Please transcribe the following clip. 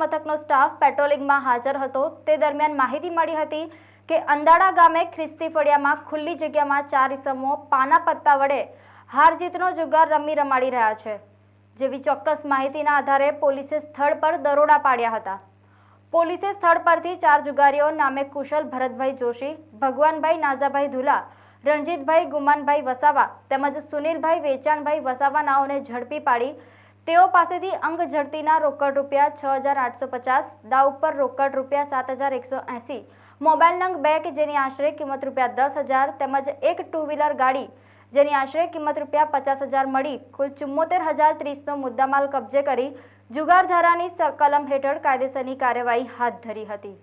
મથકનો staff પેટ્રોલિંગમાં હાજર હતો. તે દરમિયાન માહિતી મળી હતી કે અંદાડા ગામે ખ્રિસ્તી ફળિયામાં ખુલ્લી જગ્યામાં ચાર ઇસમો પાના પત્તા વડે હાર જીતનો જુગાર રમી રમાડી રહ્યા છે, જેવી ચોક્કસ માહિતીના આધારે પોલીસે સ્થળ પર દરોડા પાડ્યા હતા. પોલીસે સ્થળ પરથી ચાર જુગારીઓ નામે કુશલ ભરતભાઈ જોશી, ભગવાનભાઈ નાઝાભાઈ ધુલા, રણજીતભાઈ ગુમાનભાઈ વસાવા તેમજ સુનિલભાઈ વેચાણભાઈ વસાવા નાઓને ઝડપી પાડી તેઓ પાસેથી અંગ ઝડતીના રોકડ રૂપિયા છ હજાર આઠસો પચાસ, દાવ પર રોકડ રૂપિયા સાત હજાર એકસો એંસી, મોબાઈલ નંગ બે કે જેની આશરે કિંમત રૂપિયા દસ હજાર તેમજ એક ટુ વ્હીલર ગાડી જેની આશરે કિંમત રૂપિયા પચાસ હજાર મળી, કુલ ચુમ્મોતેર હજાર ત્રીસનો મુદ્દામાલ કબજે કરી જુગારધારાની કલમ હેઠળ કાયદેસરની કાર્યવાહી હાથ ધરી હતી.